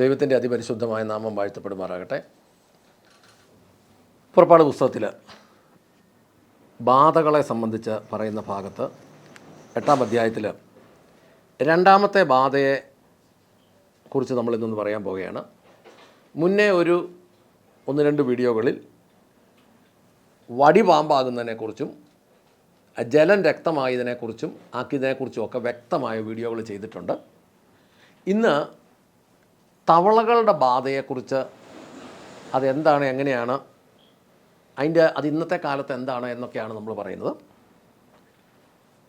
ദൈവത്തിന്റെ അതിപരിശുദ്ധമായ നാമം വാഴ്ത്തപ്പെടുമാറാകട്ടെ. പുറപ്പാട് പുസ്തകത്തിൽ ബാധകളെ സംബന്ധിച്ച് പറയുന്ന ഭാഗത്ത് എട്ടാം അധ്യായത്തിൽ രണ്ടാമത്തെ ബാധയെ കുറിച്ച് നമ്മൾ ഇന്നൊന്ന് പറയാൻ പോവുകയാണ്. മുന്നേ ഒരു ഒന്ന് രണ്ട് വീഡിയോകളിൽ വടി പാമ്പാകുന്നതിനെക്കുറിച്ചും ജലം രക്തമായതിനെക്കുറിച്ചും ആക്കിയതിനെക്കുറിച്ചും ഒക്കെ വ്യക്തമായ വീഡിയോകൾ ചെയ്തിട്ടുണ്ട്. ഇന്ന് തവളകളുടെ ബാധയെക്കുറിച്ച് അതെന്താണ് എങ്ങനെയാണ് അതിന്റെ അത് ഇന്നത്തെ കാലത്ത് എന്താണ് എന്നൊക്കെയാണ് നമ്മൾ പറയുന്നത്.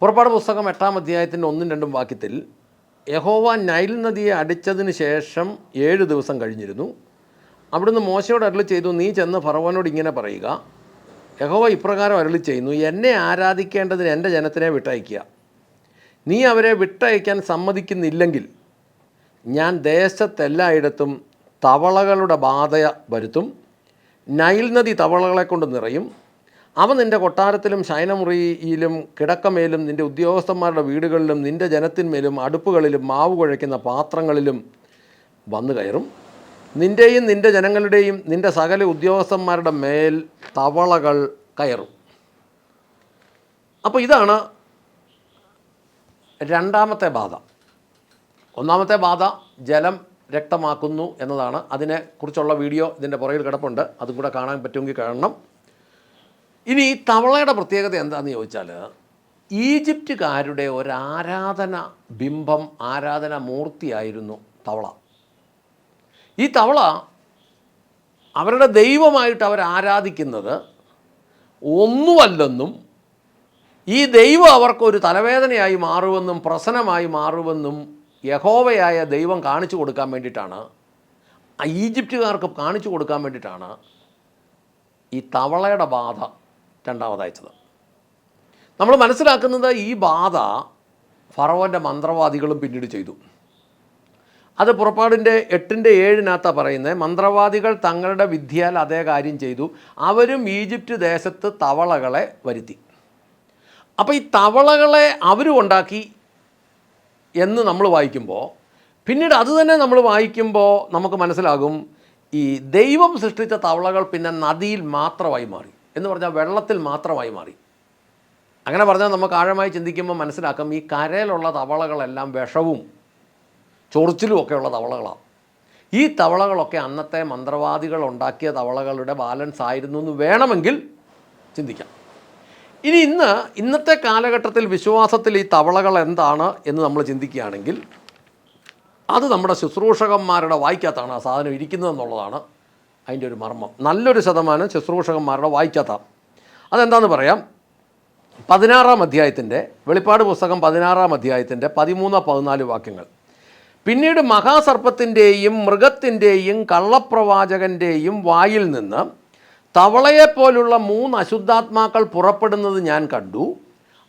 പുറപ്പാട് പുസ്തകം എട്ടാം അധ്യായത്തിന്റെ ഒന്നും രണ്ടും വാക്യത്തിൽ യഹോവ നൈൽ നദിയെ അടിച്ചതിന് ശേഷം ഏഴ് ദിവസം കഴിഞ്ഞിരുന്നു. അവിടുന്ന് മോശയോട് അരളി ചെയ്തു നീ ചെന്ന് ഫറവനോട് ഇങ്ങനെ പറയുക. യഹോവ ഇപ്രകാരം അരളി ചെയ്യുന്നു എന്നെ ആരാധിക്കേണ്ടതിന് എന്റെ ജനത്തിനെ വിട്ടയക്കുക നീ അവരെ വിട്ടയക്കാൻ സമ്മതിക്കുന്നില്ലെങ്കിൽ ഞാൻ ദേശത്തെല്ലായിടത്തും തവളകളുടെ ബാധ വരുത്തും. നൈൽ നദി തവളകളെ കൊണ്ട് നിറയും. അവ നിന്റെ കൊട്ടാരത്തിലും ശയനമുറിയിലും കിടക്കമേലും നിന്റെ ഉദ്യോഗസ്ഥന്മാരുടെ വീടുകളിലും നിന്റെ ജനത്തിന്മേലും അടുപ്പുകളിലും മാവ് കുഴയ്ക്കുന്ന പാത്രങ്ങളിലും വന്നു കയറും. നിന്റെയും നിന്റെ ജനങ്ങളുടെയും നിന്റെ സകല ഉദ്യോഗസ്ഥന്മാരുടെ മേൽ തവളകൾ കയറും. അപ്പോൾ ഇതാണ് രണ്ടാമത്തെ ബാധ. ഒന്നാമത്തെ ബാധ ജലം രക്തമാക്കുന്നു എന്നതാണ്. അതിനെക്കുറിച്ചുള്ള വീഡിയോ ഇതിന്റെ പുറകിൽ കിടപ്പുണ്ട്. അതും കൂടെ കാണാൻ പറ്റുമെങ്കിൽ കാണണം. ഇനി തവളയുടെ പ്രത്യേകത എന്താണെന്ന് ചോദിച്ചാൽ ഈജിപ്റ്റുകാരുടെ ഒരു ആരാധന ബിംബം ആരാധന മൂർത്തിയായിരുന്നു തവള. ഈ തവള അവരുടെ ദൈവമായിട്ട് അവർ ആരാധിക്കുന്നത് ഒന്നുമല്ലെന്നും ഈ ദൈവം അവർക്കൊരു തലവേദനയായി മാറുമെന്നും പ്രസനമായി മാറുമെന്നും യഹോവയായ ദൈവം കാണിച്ചു കൊടുക്കാൻ വേണ്ടിയിട്ടാണ് ആ ഈജിപ്തുകാർക്ക് കാണിച്ചു കൊടുക്കാൻ വേണ്ടിയിട്ടാണ് ഈ തവളയുടെ ബാധ രണ്ടാമതയച്ചത് നമ്മൾ മനസ്സിലാക്കുന്നത് ഈ ബാധ ഫറവന്റെ മന്ത്രവാദികളും പിന്നീട് ചെയ്തു. അത് പുറപ്പാടിന്റെ എട്ടിന്റെ ഏഴിനകത്താണ് പറയുന്നത് മന്ത്രവാദികൾ തങ്ങളുടെ വിദ്യയാൽ അതേ കാര്യം ചെയ്തു അവരും ഈജിപ്റ്റ് ദേശത്ത് തവളകളെ വരുത്തി. അപ്പോൾ ഈ തവളകളെ അവരും ഉണ്ടാക്കി എന്ന് നമ്മൾ വായിക്കുമ്പോൾ പിന്നീട് അത് തന്നെ നമ്മൾ വായിക്കുമ്പോൾ നമുക്ക് മനസ്സിലാകും ഈ ദൈവം സൃഷ്ടിച്ച തവളകൾ പിന്നെ നദിയിൽ മാത്രമായി മാറി. എന്ന് പറഞ്ഞാൽ വെള്ളത്തിൽ മാത്രമായി മാറി. അങ്ങനെ പറഞ്ഞാൽ നമുക്ക് ആഴമായി ചിന്തിക്കുമ്പോൾ മനസ്സിലാക്കും ഈ കരയിലുള്ള തവളകളെല്ലാം വിഷവും ചൊറിച്ചിലും ഒക്കെയുള്ള തവളകളാണ് ഈ തവളകളൊക്കെ അന്നത്തെ മന്ത്രവാദികൾ ഉണ്ടാക്കിയ തവളകളുടെ ബാലൻസ് ആയിരുന്നു എന്ന് വേണമെങ്കിൽ ചിന്തിക്കാം. ഇനി ഇന്ന് ഇന്നത്തെ കാലഘട്ടത്തിൽ വിശ്വാസത്തിൽ ഈ തവളകൾ എന്താണ് എന്ന് നമ്മൾ ചിന്തിക്കുകയാണെങ്കിൽ അത് നമ്മുടെ ശുശ്രൂഷകന്മാരുടെ വായിക്കാത്താണ് ആ സാധനം ഇരിക്കുന്നതെന്നുള്ളതാണ് അതിന്റെ ഒരു മർമ്മം. നല്ലൊരു ശതമാനം ശുശ്രൂഷകന്മാരുടെ വായിക്കാത്ത അതെന്താണെന്ന് പറയാം? പതിനാറാം അധ്യായത്തിന്റെ വെളിപ്പാട് പുസ്തകം പതിനാറാം അധ്യായത്തിന്റെ പതിമൂന്ന് പതിനാല് വാക്യങ്ങൾ. പിന്നീട് മഹാസർപ്പത്തിന്റെയും മൃഗത്തിന്റെയും കള്ളപ്രവാചകന്റെയും വായിൽ നിന്ന് തവളയെപ്പോലുള്ള മൂന്ന് അശുദ്ധാത്മാക്കൾ പുറപ്പെടുന്നത് ഞാൻ കണ്ടു.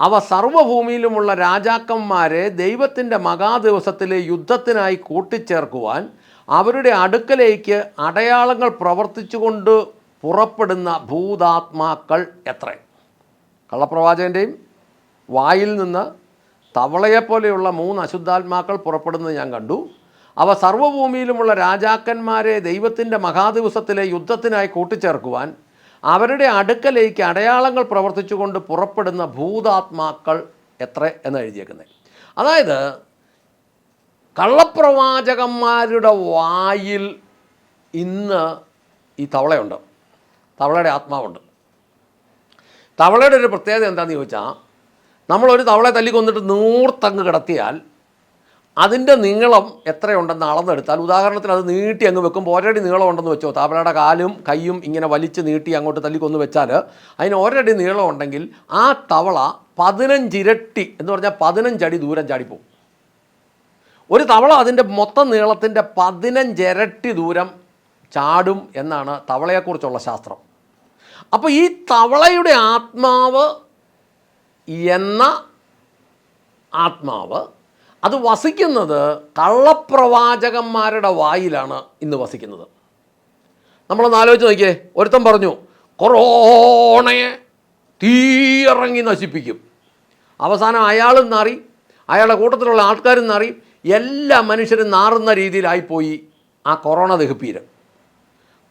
അവ സർവഭൂമിയിലുമുള്ള രാജാക്കന്മാരെ ദൈവത്തിന്റെ മഹാദിവസത്തിലെ യുദ്ധത്തിനായി കൂട്ടിച്ചേർക്കുവാൻ അവരുടെ അടുക്കലേക്ക് അടയാളങ്ങൾ പ്രവർത്തിച്ചുകൊണ്ട് പുറപ്പെടുന്ന ഭൂതാത്മാക്കൾ എത്ര? കള്ളപ്രവാചകന്റെയും വായിൽ നിന്ന് തവളയെപ്പോലെയുള്ള മൂന്ന് അശുദ്ധാത്മാക്കൾ പുറപ്പെടുന്നത് ഞാൻ കണ്ടു. അവ സർവഭൂമിയിലുമുള്ള രാജാക്കന്മാരെ ദൈവത്തിന്റെ മഹാദിവസത്തിലെ യുദ്ധത്തിനായി കൂട്ടിച്ചേർക്കുവാൻ അവരുടെ അടുക്കലേക്ക് അടയാളങ്ങൾ പ്രവർത്തിച്ചുകൊണ്ട് പുറപ്പെടുന്ന ഭൂതാത്മാക്കൾ എത്ര എന്ന് എഴുതിയേക്കുന്നത്. അതായത് കള്ളപ്രവാചകന്മാരുടെ വായിൽ ഇന്ന് ഈ തവളയുണ്ട്. തവളയുടെ ആത്മാവുണ്ട്. തവളയുടെ ഒരു പ്രത്യേകത എന്താണെന്ന് ചോദിച്ചാൽ നമ്മളൊരു തവളയെ തല്ലിക്കൊന്നിട്ട് നൂർത്തങ്ങ് കിടത്തിയാൽ അതിന്റെ നീളം എത്രയുണ്ടെന്ന് അളന്നെടുത്താൽ ഉദാഹരണത്തിന് അത് നീട്ടി അങ്ങ് വെക്കുമ്പോൾ ഒരടി നീളം ഉണ്ടെന്ന് വെച്ചോ താപലയുടെ കാലും കൈയും ഇങ്ങനെ വലിച്ച് നീട്ടി അങ്ങോട്ട് തല്ലിക്കൊന്ന് വെച്ചാൽ അതിന് ഒരടി നീളം ഉണ്ടെങ്കിൽ ആ തവള പതിനഞ്ചിരട്ടി എന്ന് പറഞ്ഞാൽ പതിനഞ്ചടി ദൂരം ചാടിപ്പോവും. ഒരു തവള അതിന്റെ മൊത്തം നീളത്തിന്റെ പതിനഞ്ചിരട്ടി ദൂരം ചാടും എന്നാണ് തവളയെക്കുറിച്ചുള്ള ശാസ്ത്രം. അപ്പോൾ ഈ തവളയുടെ ആത്മാവ് എന്ന ആത്മാവ് അത് വസിക്കുന്നത് കള്ളപ്രവാചകന്മാരുടെ വായിലാണ് ഇന്ന് വസിക്കുന്നത്. നമ്മളൊന്ന് ആലോചിച്ച് നോക്കിയേ ഒരുത്തൻ പറഞ്ഞു കൊറോണയെ തീയിറങ്ങി നശിപ്പിക്കും. അവസാനം അയാളും നാറി അയാളുടെ കൂട്ടത്തിലുള്ള ആൾക്കാരും നാറി എല്ലാ മനുഷ്യരും നാറുന്ന രീതിയിലായിപ്പോയി ആ കൊറോണ ദഹിപ്പീര്.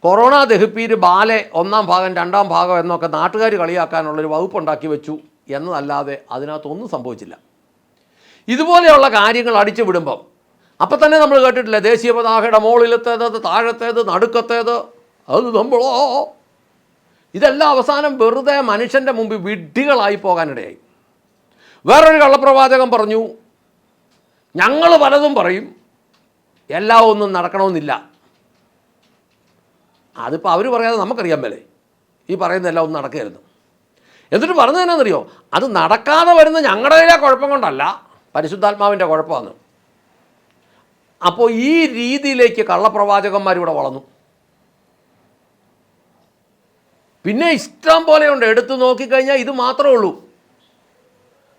കൊറോണ ദഹിപ്പീര് ബാലെ ഒന്നാം ഭാഗം രണ്ടാം ഭാഗം എന്നൊക്കെ നാട്ടുകാർ കളിയാക്കാനുള്ളൊരു വകുപ്പുണ്ടാക്കി വെച്ചു എന്നതല്ലാതെ അതിനകത്തൊന്നും സംഭവിച്ചില്ല. ഇതുപോലെയുള്ള കാര്യങ്ങൾ അടിച്ചു വിടുമ്പം അപ്പം തന്നെ നമ്മൾ കേട്ടിട്ടില്ലേ ദേശീയ പതാകയുടെ മുകളിലത്തേത് താഴത്തേത് നടുക്കത്തേത് അത് നമ്മളോ? ഇതെല്ലാം അവസാനം വെറുതെ മനുഷ്യന്റെ മുമ്പിൽ വിഡ്ഢികളായി പോകാനിടയായി. വേറൊരു കള്ളപ്രവാചകം പറഞ്ഞു ഞങ്ങൾ പലതും പറയും എല്ലാം ഒന്നും നടക്കണമെന്നില്ല. അതിപ്പോൾ അവർ പറയാതെ നമുക്കറിയാൻ മേലേ ഈ പറയുന്നതെല്ലാം ഒന്നും നടക്കരുത്. എന്നിട്ട് പറഞ്ഞു തന്നെയെന്നറിയോ അത് നടക്കാതെ വരുന്ന ഞങ്ങളുടെ കുഴപ്പം കൊണ്ടല്ല. പരിശുദ്ധാത്മാവിന്റെ കുഴപ്പമാണ്. അപ്പോൾ ഈ രീതിയിലേക്ക് കള്ളപ്രവാചകന്മാർ ഇവിടെ വളർന്നു. പിന്നെ ഇഷ്ടം പോലെയുണ്ട്. എടുത്തു നോക്കിക്കഴിഞ്ഞാൽ ഇത് മാത്രമേ ഉള്ളൂ.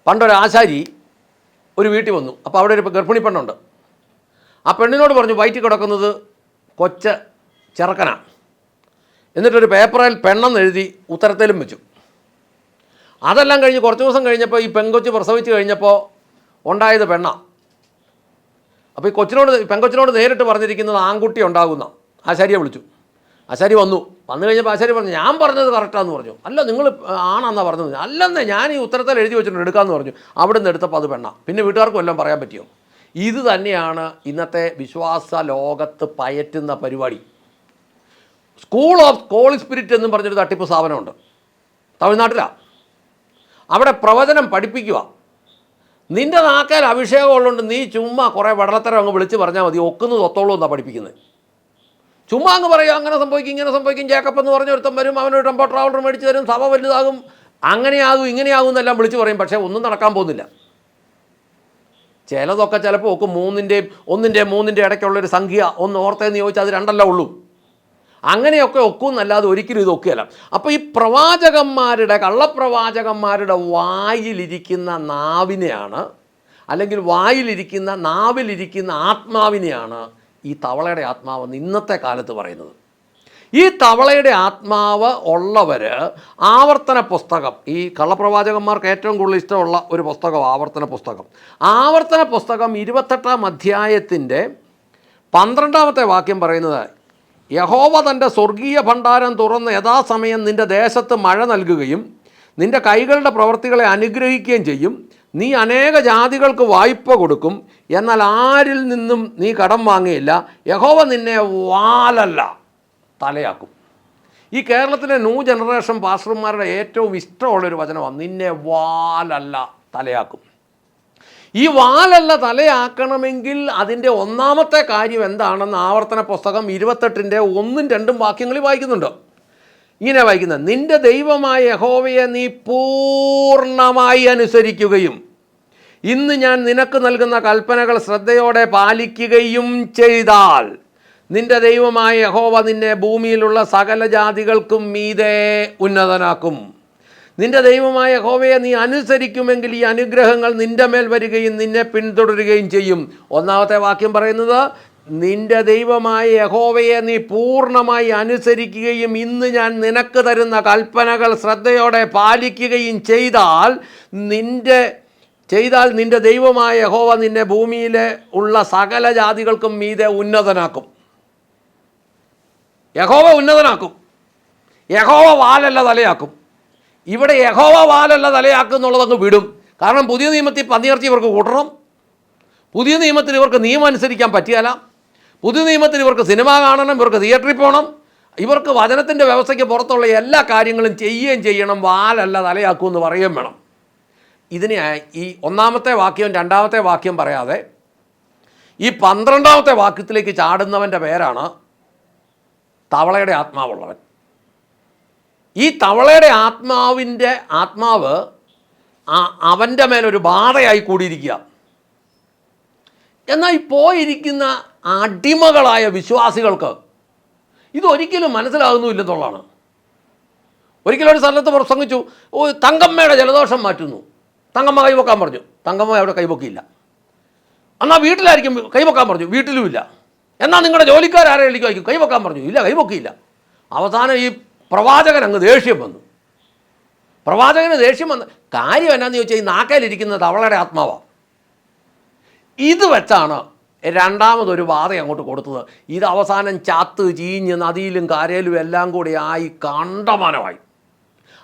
പണ്ടൊരു ആശാരി ഒരു വീട്ടിൽ വന്നു. അപ്പോൾ അവിടെ ഒരു ഗർഭിണി പെണ്ണുണ്ട്. ആ പെണ്ണിനോട് പറഞ്ഞു വയറ്റിൽ കിടക്കുന്നത് കൊച്ച ചെറുക്കനാണ് എന്നിട്ടൊരു പേപ്പറിൽ പെണ്ണെന്ന് എഴുതി ഉത്തരത്തിലും വെച്ചു. അതെല്ലാം കഴിഞ്ഞ് കുറച്ച് ദിവസം കഴിഞ്ഞപ്പോൾ ഈ പെങ്കൊച്ച് പ്രസവിച്ച് കഴിഞ്ഞപ്പോൾ ഉണ്ടായത് പെണ്ണാണ് അപ്പോൾ ഈ കൊച്ചിനോട് പെങ്കൊച്ചിനോട് നേരിട്ട് പറഞ്ഞിരിക്കുന്നത് ആൺകുട്ടി ഉണ്ടാകുന്ന. ആശാരിയെ വിളിച്ചു. ആശാരി വന്നു. വന്നു കഴിഞ്ഞപ്പോൾ ആശാരി പറഞ്ഞു ഞാൻ പറഞ്ഞത് കറക്റ്റാന്ന് പറഞ്ഞു. അല്ല നിങ്ങൾ ആണെന്നാണ് പറഞ്ഞത്. അല്ലെന്നേ ഞാൻ ഈ ഉത്തരത്തിൽ എഴുതി വെച്ചിട്ടുണ്ട് എടുക്കാമെന്ന് പറഞ്ഞു. അവിടെ നിന്ന് എടുത്തപ്പോൾ അത് പെണ്ണ. പിന്നെ വീട്ടുകാർക്കും എല്ലാം പറയാൻ പറ്റിയോ? ഇത് തന്നെയാണ് ഇന്നത്തെ വിശ്വാസ ലോകത്ത് പയറ്റുന്ന പരിപാടി. സ്കൂൾ ഓഫ് കോളി സ്പിരിറ്റ് എന്നും പറഞ്ഞൊരു തട്ടിപ്പ് സ്ഥാപനമുണ്ട്. തമിഴ്നാട്ടിലാണ് അവിടെ പ്രവചനം പഠിപ്പിക്കുക നിന്റെ നാക്കാൽ അഭിഷേകം ഉള്ളതുകൊണ്ട് നീ ചുമ്മാ കുറേ വടലത്തരം അങ്ങ് വിളിച്ച് പറഞ്ഞാൽ മതി. ഒക്കുന്നത് തൊത്തോളൂ എന്നാണ് പഠിപ്പിക്കുന്നത് ചുമ്മാ അങ്ങ് പറയും അങ്ങനെ സംഭവിക്കും ഇങ്ങനെ സംഭവിക്കും ജേക്കപ്പ് എന്ന് പറഞ്ഞ ഒരുത്തം വരും അവനൊരു ടെമ്പോ ട്രാവലർ മേടിച്ച് തരും സഭ വലുതാകും അങ്ങനെയാകും ഇങ്ങനെയാകും എന്നെല്ലാം വിളിച്ച് പറയും. പക്ഷേ ഒന്നും നടക്കാൻ പോകുന്നില്ല. ചിലതൊക്കെ ചിലപ്പോൾ ഒക്കെ മൂന്നിന്റെയും ഒന്നിന്റെയും മൂന്നിന്റെ ഇടയ്ക്കുള്ളൊരു സംഖ്യ ഒന്ന് ഓർത്തേന്ന് ചോദിച്ചാൽ അത് രണ്ടല്ല ഉള്ളൂ. അങ്ങനെയൊക്കെ ഒക്കുമെന്നല്ലാതെ ഒരിക്കലും ഇത് ഒക്കുകയല്ല. അപ്പോൾ ഈ പ്രവാചകന്മാരുടെ കള്ളപ്രവാചകന്മാരുടെ വായിലിരിക്കുന്ന നാവിനെയാണ് അല്ലെങ്കിൽ വായിലിരിക്കുന്ന നാവിലിരിക്കുന്ന ആത്മാവിനെയാണ് ഈ തവളയുടെ ആത്മാവെന്ന് ഇന്നത്തെ കാലത്ത് പറയുന്നത്. ഈ തവളയുടെ ആത്മാവ് ഉള്ളവർ ആവർത്തന പുസ്തകം ഈ കള്ളപ്രവാചകന്മാർക്ക് ഏറ്റവും കൂടുതൽ ഇഷ്ടമുള്ള ഒരു പുസ്തകം ആവർത്തന പുസ്തകം. ആവർത്തന പുസ്തകം ഇരുപത്തെട്ടാം അധ്യായത്തിന്റെ പന്ത്രണ്ടാമത്തെ വാക്യം പറയുന്നത് യഹോവ തന്റെ സ്വർഗീയ ഭണ്ഡാരം തുറന്ന് യഥാസമയം നിന്റെ ദേശത്ത് മഴ നൽകുകയും നിന്റെ കൈകളുടെ പ്രവർത്തികളെ അനുഗ്രഹിക്കുകയും ചെയ്യും. നീ അനേക ജാതികൾക്ക് വായ്പ കൊടുക്കും. എന്നാൽ ആരിൽ നിന്നും നീ കടം വാങ്ങിയില്ല. യഹോവ നിന്നെ വാലല്ല തലയാക്കും. ഈ കേരളത്തിലെ ന്യൂ ജനറേഷൻ പാസ്റ്റർമാരുടെ ഏറ്റവും ഇഷ്ടമുള്ളൊരു വചനമാണ് നിന്നെ വാലല്ല തലയാക്കും. ഈ വാലല്ല തലയാക്കണമെങ്കിൽ അതിന്റെ ഒന്നാമത്തെ കാര്യം എന്താണെന്ന് ആവർത്തന പുസ്തകം ഇരുപത്തെട്ടിന്റെ ഒന്നും രണ്ടും വാക്യങ്ങളിൽ വായിക്കുന്നുണ്ട്. ഇങ്ങനെ വായിക്കുന്നത് നിന്റെ ദൈവമായ യഹോവയെ നീ പൂർണമായി അനുസരിക്കുകയും ഇന്ന് ഞാൻ നിനക്ക് നൽകുന്ന കൽപ്പനകൾ ശ്രദ്ധയോടെ പാലിക്കുകയും ചെയ്താൽ നിന്റെ ദൈവമായ യഹോവ നിന്നെ ഭൂമിയിലുള്ള സകല ജാതികൾക്കും മീതെ ഉന്നതനാക്കും. നിന്റെ ദൈവമായ ഹോവയെ നീ അനുസരിക്കുമെങ്കിൽ ഈ അനുഗ്രഹങ്ങൾ നിന്റെ മേൽ വരികയും നിന്നെ പിന്തുടരുകയും ചെയ്യും. ഒന്നാമത്തെ വാക്യം പറയുന്നത് നിന്റെ ദൈവമായ യഹോവയെ നീ പൂർണമായി അനുസരിക്കുകയും ഇന്ന് ഞാൻ നിനക്ക് തരുന്ന കൽപ്പനകൾ ശ്രദ്ധയോടെ പാലിക്കുകയും ചെയ്താൽ നിന്റെ ചെയ്താൽ നിന്റെ ദൈവമായ യഹോവ നിന്നെ ഭൂമിയിലെ ഉള്ള സകല ജാതികൾക്കും മീതെ ഉന്നതനാക്കും. യഹോവ ഉന്നതനാക്കും. യഹോവ വാലല്ല തലയാക്കും. ഇവിടെ യഹോവ വാലല്ല തലയാക്കുന്നുള്ളതങ്ങ് വിടും. കാരണം പുതിയ നിയമത്തിൽ പന്നിയിറച്ചി ഇവർക്ക് കൂട്ടണം. പുതിയ നിയമത്തിൽ ഇവർക്ക് നിയമം അനുസരിക്കാൻ പറ്റിയല്ല പുതിയ നിയമത്തിൽ ഇവർക്ക് സിനിമ കാണണം ഇവർക്ക് തിയേറ്ററിൽ പോകണം ഇവർക്ക് വചനത്തിന്റെ വ്യവസ്ഥയ്ക്ക് പുറത്തുള്ള എല്ലാ കാര്യങ്ങളും ചെയ്യുകയും ചെയ്യണം. വാലല്ല തലയാക്കും എന്ന് പറയുകയും വേണം. ഇതിനെ ഈ ഒന്നാമത്തെ വാക്യം രണ്ടാമത്തെ വാക്യം പറയാതെ ഈ പന്ത്രണ്ടാമത്തെ വാക്യത്തിലേക്ക് ചാടുന്നവന്റെ പേരാണ് തവളയുടെ ആത്മാവുള്ളവൻ. ഈ തവളയുടെ ആത്മാവിന്റെ ആത്മാവ് അവന്റെ മേലൊരു ബാധയായി കൂടിയിരിക്കുക. എന്നാൽ ഈ പോയിരിക്കുന്ന അടിമകളായ വിശ്വാസികൾക്ക് ഇതൊരിക്കലും മനസ്സിലാകുന്നുമില്ലെന്നുള്ളതാണ് ഒരിക്കലും ഒരു സ്ഥലത്ത് പ്രസംഗിച്ചു ഓ തങ്കമ്മയുടെ ജലദോഷം മാറ്റുന്നു. തങ്കമ്മ കൈവക്കാൻ പറഞ്ഞു. തങ്കമ്മ അവിടെ കൈവക്കിയില്ല എന്നാൽ വീട്ടിലായിരിക്കും കൈവക്കാൻ പറഞ്ഞു. വീട്ടിലുമില്ല. എന്നാൽ നിങ്ങളുടെ ജോലിക്കാരാരെങ്കിലും കൈവക്കാൻ പറഞ്ഞു. ഇല്ല കൈവക്കിയില്ല അവസാനം ഈ പ്രവാചകൻ അങ്ങ് ദേഷ്യം വന്നു. പ്രവാചകന് ദേഷ്യം വന്ന് കാര്യം എന്നാന്ന് ചോദിച്ചാൽ ഈ നാക്കയിലിരിക്കുന്നത് അവളുടെ ആത്മാവാണ് ഇത് വെച്ചാണ് രണ്ടാമതൊരു ബാധ അങ്ങോട്ട് കൊടുത്തത്. ഇത് അവസാനം ചാത്ത് ചീഞ്ഞ് നദിയിലും കരയിലും എല്ലാം കൂടി ആയി കണ്ടമാനമായി.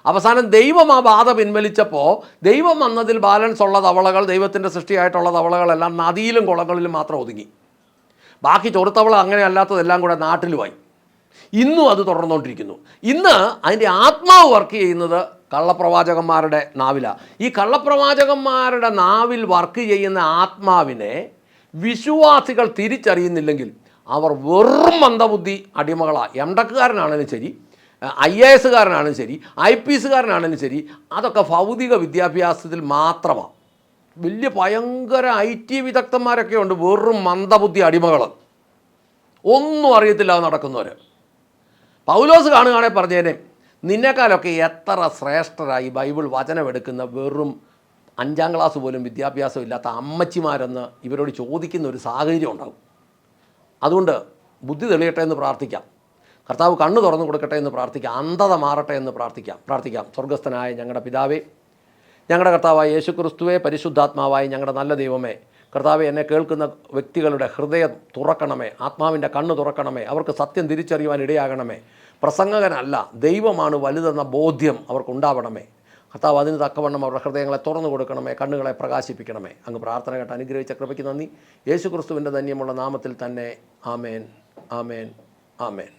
അവസാനം ദൈവം ആ ബാധ പിൻവലിച്ചപ്പോൾ ദൈവം വന്നതിൽ ബാലൻസ് ഉള്ള തവളകൾ ദൈവത്തിന്റെ സൃഷ്ടിയായിട്ടുള്ള തവളകളെല്ലാം നദിയിലും കുളങ്ങളിലും മാത്രം ഒതുങ്ങി. ബാക്കി ചൊറുത്തവള അങ്ങനെ അല്ലാത്തതെല്ലാം കൂടെ നാട്ടിലുമായി. ഇന്നും അത് തുടർന്നുകൊണ്ടിരിക്കുന്നു. ഇന്ന് അതിന്റെ ആത്മാവ് വർക്ക് ചെയ്യുന്നത് കള്ളപ്രവാചകന്മാരുടെ നാവിലാണ് ഈ കള്ളപ്രവാചകന്മാരുടെ നാവിൽ വർക്ക് ചെയ്യുന്ന ആത്മാവിനെ വിശ്വാസികൾ തിരിച്ചറിയുന്നില്ലെങ്കിൽ അവർ വെറും മന്ദബുദ്ധി അടിമകളാണ് എം ടെക്കുകാരനാണെങ്കിലും ശരി ഐ എ എസുകാരനാണെങ്കിലും ശരി ഐ പി എസുകാരനാണെങ്കിലും ശരി അതൊക്കെ ഭൗതിക വിദ്യാഭ്യാസത്തിൽ മാത്രമാണ് വലിയ ഭയങ്കര ഐ ടി വിദഗ്ധന്മാരൊക്കെ ഉണ്ട് വെറും മന്ദബുദ്ധി അടിമകൾ ഒന്നും അറിയത്തില്ല നടക്കുന്നവർ പൗലോസ് കാണുകയാണെങ്കിൽ പറഞ്ഞേനെ നിന്നെക്കാളൊക്കെ എത്ര ശ്രേഷ്ഠരായി ബൈബിൾ വചനമെടുക്കുന്ന വെറും അഞ്ചാം ക്ലാസ് പോലും വിദ്യാഭ്യാസം ഇല്ലാത്ത അമ്മച്ചിമാരെന്ന് ഇവരോട് ചോദിക്കുന്ന ഒരു സാഹചര്യം ഉണ്ടാകും. അതുകൊണ്ട് ബുദ്ധി തെളിയട്ടെ എന്ന് പ്രാർത്ഥിക്കാം. കർത്താവ് കണ്ണു തുറന്നു കൊടുക്കട്ടെ എന്ന് പ്രാർത്ഥിക്കാം. അന്ധത മാറട്ടെ എന്ന് പ്രാർത്ഥിക്കാം. പ്രാർത്ഥിക്കാം. സ്വർഗസ്ഥനായ ഞങ്ങളുടെ പിതാവേ ഞങ്ങളുടെ കർത്താവായ യേശു ക്രിസ്തുവെ പരിശുദ്ധാത്മാവായി ഞങ്ങളുടെ നല്ല ദൈവമേ കർത്താവെ എന്നെ കേൾക്കുന്ന വ്യക്തികളുടെ ഹൃദയം തുറക്കണമേ ആത്മാവിന്റെ കണ്ണ് തുറക്കണമേ അവർക്ക് സത്യം തിരിച്ചറിയുവാൻ ഇടയാകണമേ. പ്രസംഗകനല്ല ദൈവമാണ് വലുതെന്ന ബോധ്യം അവർക്കുണ്ടാവണമേ കർത്താവ് അതിന് തക്കവണ്ണം അവരുടെ ഹൃദയങ്ങളെ തുറന്നു കൊടുക്കണമേ കണ്ണുകളെ പ്രകാശിപ്പിക്കണമേ. അങ്ങ് പ്രാർത്ഥന കേട്ട് അനുഗ്രഹിച്ച കൃപയ്ക്ക് നന്ദി. യേശു ക്രിസ്തുവിന്റെ ധന്യമുള്ള നാമത്തിൽ തന്നെ ആമേൻ ആമേൻ ആമേൻ.